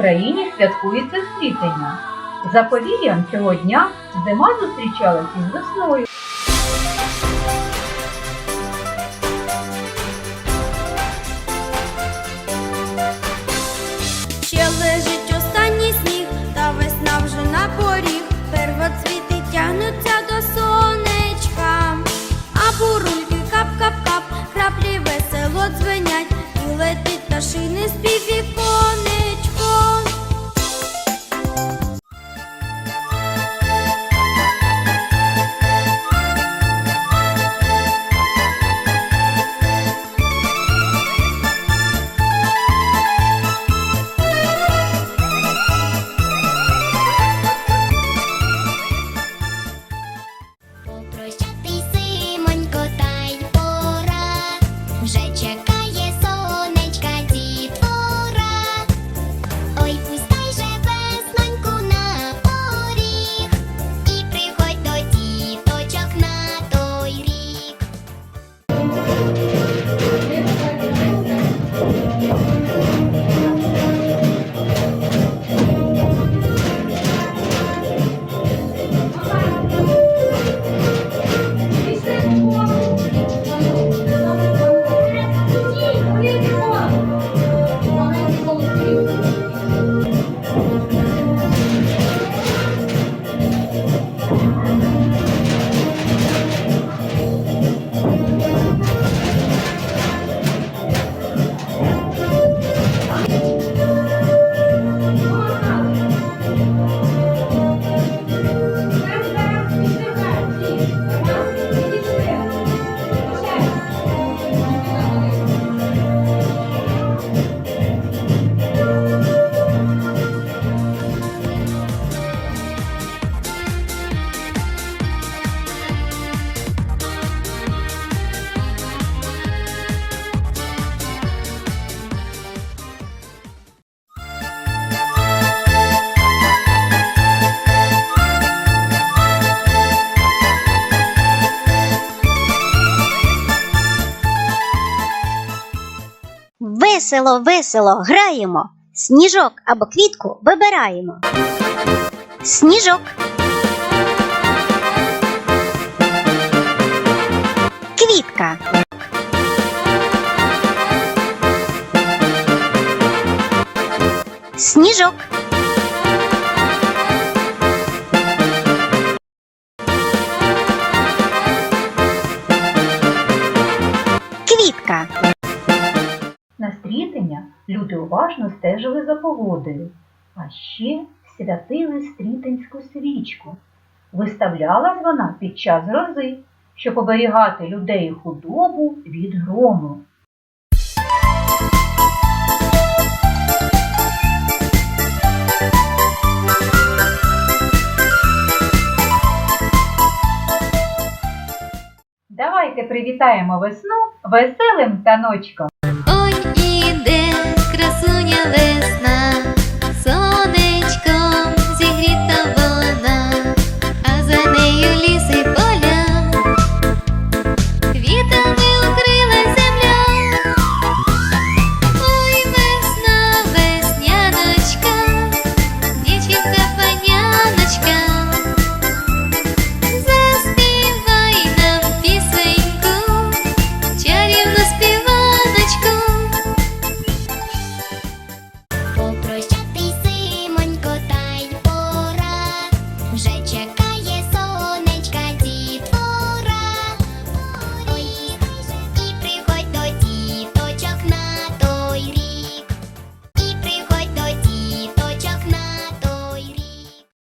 Україні святкується стрітення. За повір'ям цього дня зима зустрічалась із весною. Ще лежить останній сніг, та весна вже на поріг. Первоцвіти тягнуться до сонечка, а бурульки кап-кап-кап, краплі весело дзвенять, і летить пташини спів Весело, весело граємо. Сніжок або квітку вибираємо. Сніжок. Квітка. Сніжок. Квітка. На стрітення люди уважно стежили за погодою, а ще святили стрітинську свічку. Виставлялась вона під час грози, щоб оберігати людей худобу від грому. Давайте привітаємо весну веселим таночком.